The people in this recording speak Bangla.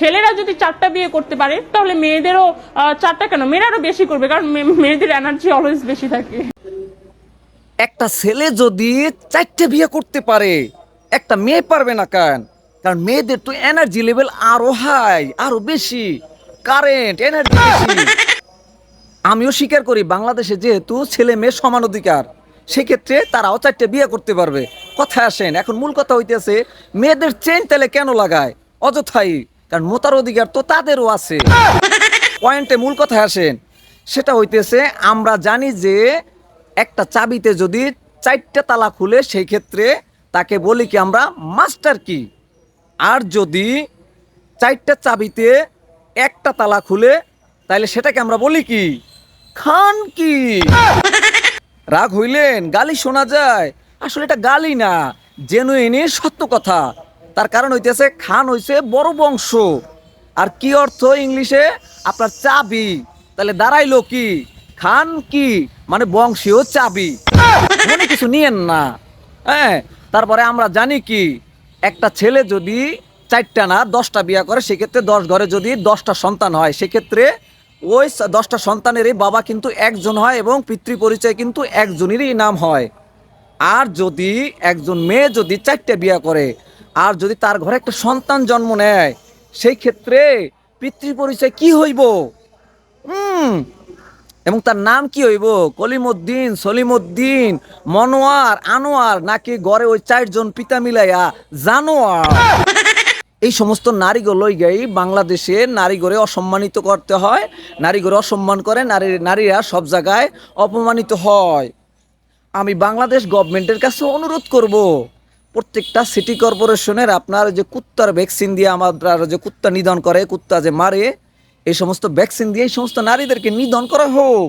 ছেলেরা যদি চারটা বিয়ে করতে পারে, তাহলে মেয়েদেরও চারটা কেন? মেয়েরাও বেশি করবে, কারণ মেয়েদের এনার্জি অলওয়েজ বেশি থাকে। একটা ছেলে যদি চারটে বিয়ে করতে পারে, একটা মেয়ে পারবে না কেন? কারণ মেয়েদের তো এনার্জি লেভেল আরও হাই আরও বেশি। কারেন্ট এনার্জি আমিও স্বীকার করি, বাংলাদেশে যেহেতু ছেলে মেয়ে সমান অধিকার, সেক্ষেত্রে তারাও চারটে বিয়ে করতে পারবে। কথায় আসেন, এখন মূল কথা হইতেছে, মেয়েদের চেন তাহলে কেন লাগায়? অযথাই। কারণ মোতার অধিকার তো তাদেরও আছে। পয়েন্টে মূল কথায় আসেন, সেটা হইতেছে আমরা জানি যে একটা চাবিতে যদি চারটা তালা খুলে সেই ক্ষেত্রে তাকে বলি কি আমরা মাস্টার কি। আর যদি চারটা চাবিতে একটা তালা খুলে তাহলে সেটাকে আমরা বলি কি, খান কি। রাগ হইলেন, গালি শোনা যায়। আসলে এটা গালি না জেনুইনি সত্য কথা। তার কারণ হইতেছে খান হইছে বড় বংশ। আর কি অর্থ ইংলিশে? আপনার চাবি। তাহলে দাঁড়াইলো কি? খান কি? মানে বংশীয় চাবি। মনে কিছু নিয়েন না। হ্যাঁ তারপরে আমরা জানি কি? একটা ছেলে যদি চারটা না, দশটা বিয়া করে, সেক্ষেত্রে দশ ঘরে যদি দশটা সন্তান হয়, সেক্ষেত্রে ওই দশটা সন্তানেরই বাবা কিন্তু একজন হয় এবং পিতৃ পরিচয় কিন্তু একজনেরই নাম হয়। আর যদি একজন মেয়ে যদি চারটে বিয়ে করে আর যদি তার ঘরে একটা সন্তান জন্ম নেয়, সেই ক্ষেত্রে পিতৃ পরিচয় কি হইব? এবং তার নাম কি হইব? কলিমুদ্দিন, সলিমুদ্দিন, মনোয়ার, আনোয়ার, নাকি ঘরে ওই চারজন পিতা মিলাইয়া জানোয়ার? এই সমস্ত নারীগুলোই গাই বাংলাদেশে নারীগড়ে অসম্মানিত করতে হয়। নারীগড়ে অসম্মান করে, নারী, নারীরা সব জায়গায় অপমানিত হয়। আমি বাংলাদেশ গভর্নমেন্টের কাছে অনুরোধ করব। প্রত্যেকটা সিটি কর্পোরেশনের আপনার যে কুত্তার ভ্যাকসিন দিয়ে আমার যে কুত্তা নিধন করে, কুত্তা যে মারে, এই সমস্ত ভ্যাকসিন দিয়ে এই সমস্ত নারীদেরকে নিধন করা হোক।